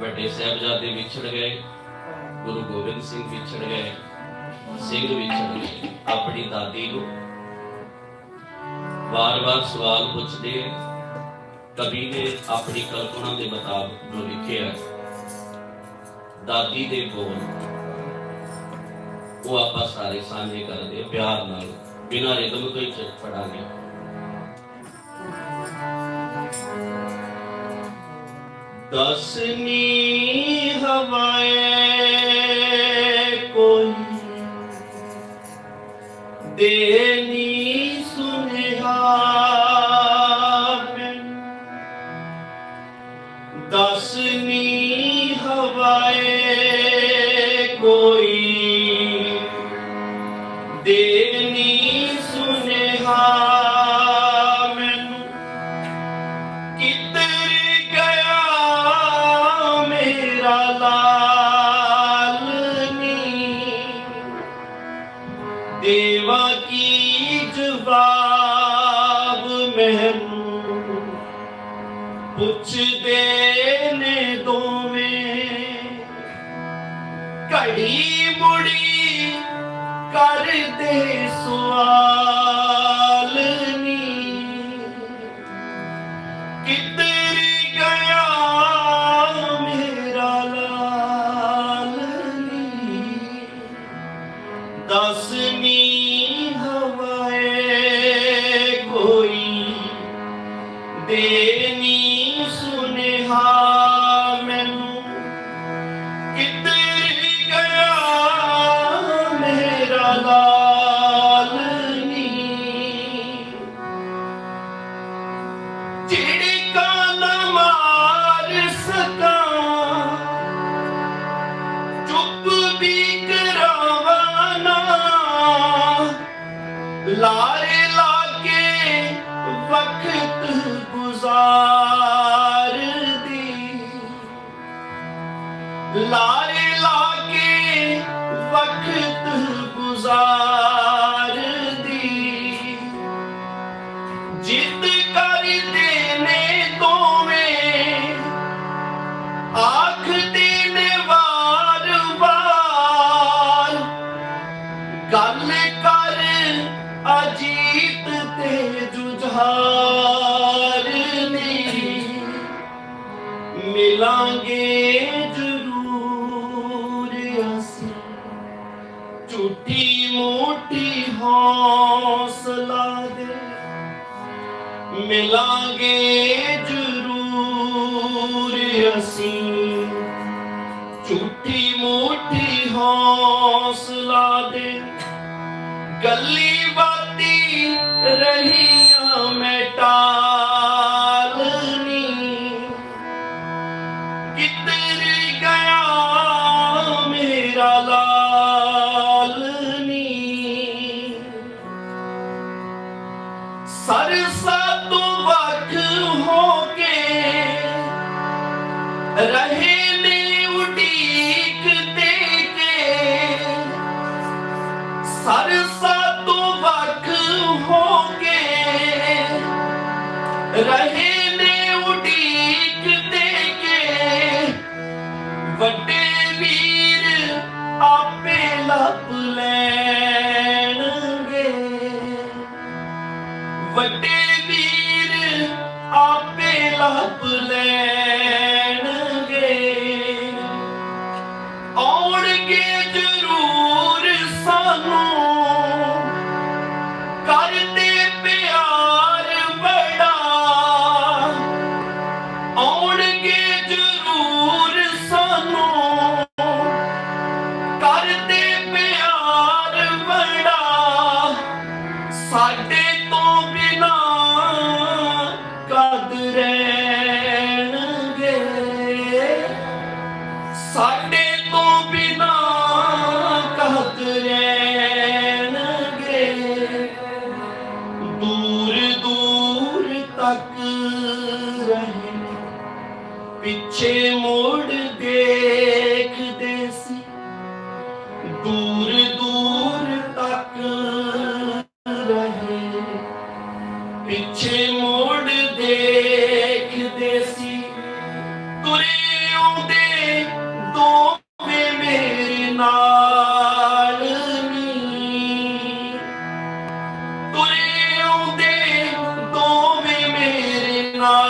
ਵੱਡੇ ਸਾਹਿਬਜ਼ਾਦੇ ਵਿਛੜ ਗਏ, ਗੁਰੂ ਗੋਬਿੰਦ ਸਿੰਘ ਵਿਛੜ ਗਏ, ਸਿੰਘ ਵਿਛੜ ਗਏ, ਆਪਣੀ ਦਾਦੀ ਨੂੰ ਵਾਰ-ਵਾਰ ਸਵਾਲ ਪੁੱਛਦੇ ਕਵੀ ਨੇ ਆਪਣੀ ਕਲਪਨਾ ਦੇ ਮੁਤਾਬਕ ਜੋ ਲਿਖਿਆ, ਦਾਦੀ ਦੇ ਬੋਲ ਉਹ ਆਪਾਂ ਸਾਰੇ ਸਾਂਝੇ ਕਰਦੇ ਪਿਆਰ ਨਾਲ, ਬਿਨਾਂ ਰਿਦਮ ਤੋਂ ਹੀ ਚ- ਦਸਨੀ ਹਵਾਏ ਕੋਈ। ਦੇਨੀ ਸੁਨਿਹਾ ਮੈਨੂੰ ਦਸਨੀ ਹਵਾਏ ਕੋਈ। ਦੇਨੀ ਸੁਨੇਹਾ ਜਵਾਬ ਮੈਨੂੰ ਪੁੱਛਦੇ ਨੇ ਦੋਵੇਂ ਘੜੀ ਮੁੜੀ ਕਰਦੇ ਸੁਆ ਦੇਨੀ ਸੁਨੇਹਾ। ਲਾਰੇ ਲਾਗੇ ਵਕਤ ਗੁਜ਼ਾਰ ਦੀ ਜਿੱਦ ਕਰਦੇ ਨੇ ਦੋਵੇਂ ਆਖਦੇ ਨੇ ਵਾਰ ਵਾਰ। ਗੱਲ ਕਰ ਅਜੀਤ ਤੇ ਜੁਝਾਰ। ਝੂਠੀ ਮੋਟੀ ਹੌਸਲਾ ਦੇ। ਮਿਲਾਂਗੇ ਜ਼ਰੂਰ ਅਸੀਂ। ਝੂਠੀ ਮੋਟੀ ਹੌਸਲਾ ਦੇ। ਗੱਲੀ ਬਾਤੀ ਰਹੀਆਂ ਮੈਂ ਸਰਸਾ ਤੋਂ ਵੱਖ ਹੋ ਕੇ ਰਹੇ ਨੇ ਉਡੀਕ ਦੇ ਕੇ ਸਰਸਾ ਤੋਂ ਵੱਖ ਹੋ ਕੇ ਰਹੇ ਨੇ ਉਡੀਕ ਦੇ ਕੇ ਵੱਡੇ ਵੀਰ ਆਪੇ ਲੱਭ ਲੈਣਗੇ know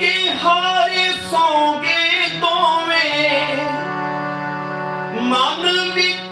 ਕਿ ਹਾਰੇ ਸੌਂਗੇ ਦੋਵੇਂ। ਮਨ ਵਿੱਚ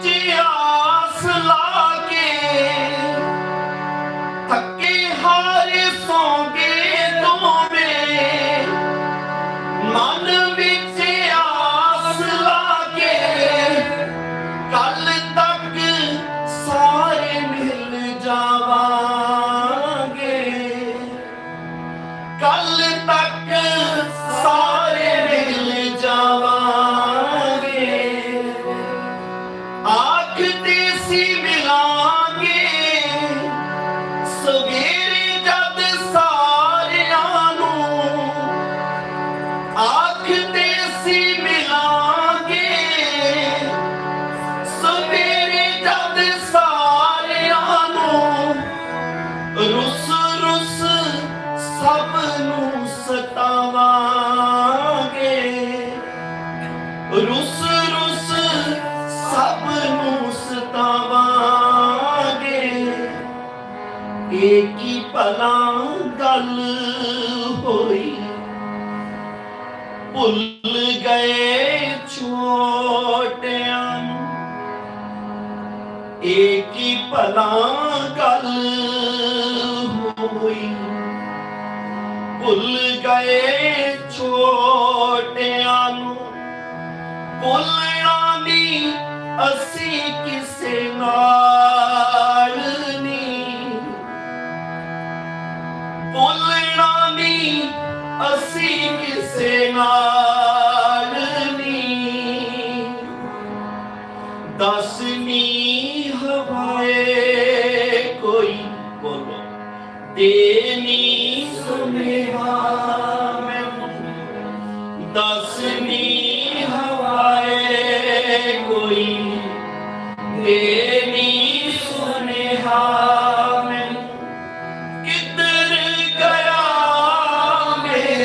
ਇਹ ਕੀ ਭਲਾ ਗੱਲ ਹੋਈ? ਭੁੱਲ ਗਏ ਛੋਟਿਆਂ ਇਹ ਕੀ ਭਲਾ ਗੱਲ ਹੋਈ? ਭੁੱਲ ਗਏ ਛੋਟਿਆਂ ਨੂੰ। ਭੁੱਲਣਾ ਨਹੀਂ ਅਸੀਂ ਕਿਸੇ ਨਾਲ। ਅਸੀਂ ਕਿਸੇ ਨਾਲ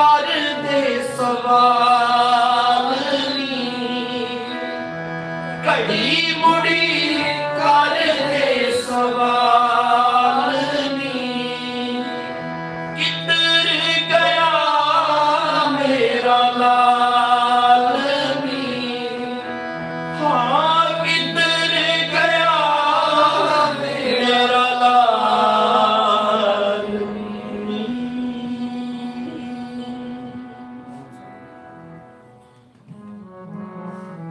ਦਰਬਾਰ ਦੇ ਸਵਾ